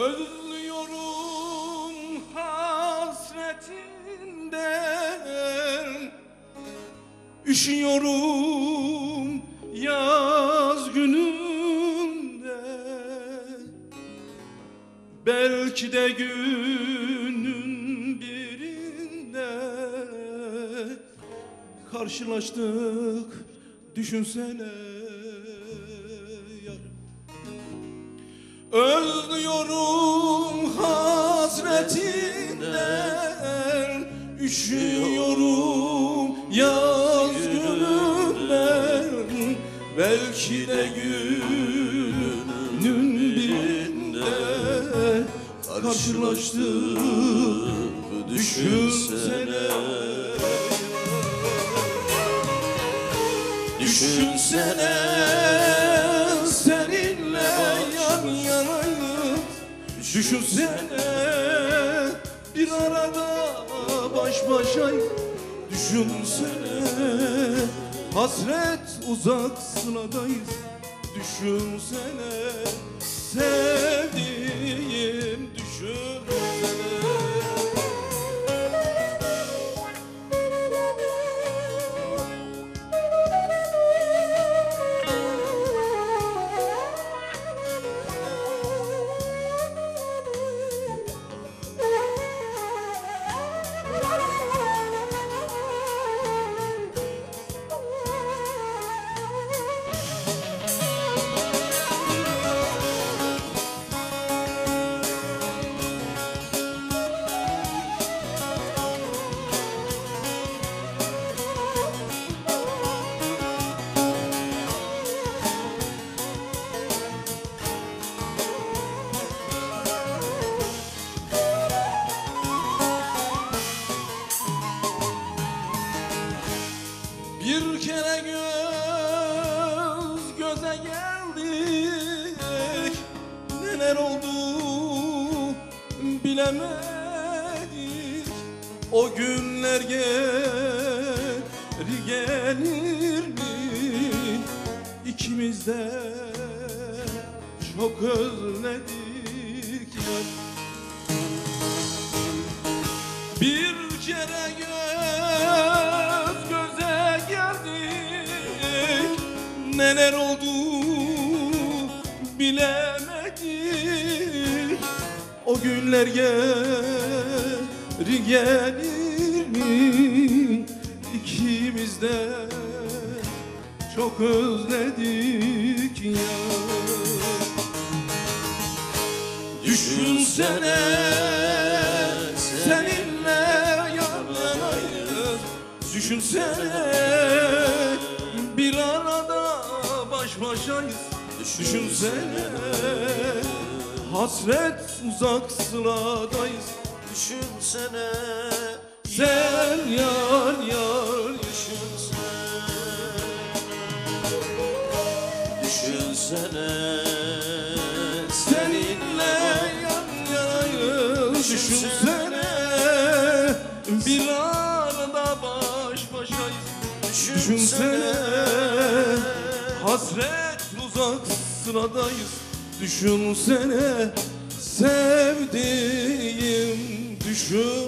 Özlüyorum hasretinden. Üşüyorum yaz gününde. Belki de günün birinde Karşılaştık düşünsene yarım Özlüyorum Üşüyorum yaz gününden Belki de günün birinde Karşılaştık düşünsene. Düşünsene seninle yan yanayız Düşünsene bir arada baş başayız Düşünsene hasret uzak sıladayız Düşünsene sevdiğim Bir kere göz göze geldik. Neler oldu bilemedik. O günler geri gelir mi? İkimiz de çok özledik. ya Neler oldu bilemedik O günler geri gelir mi? İkimiz de çok özledik ya. Düşünsene seninle yan yanayız Düşünsene baş başayız Düşünsene. Hasret uzak sıradayız. Düşünsene. Sen yar yar Düşünsene. Seninle yan yanayız Düşünsene. Bir arada baş başayız. Düşünsene. Hasret uzak sıradayız. Düşünsene sevdiğim düşünsene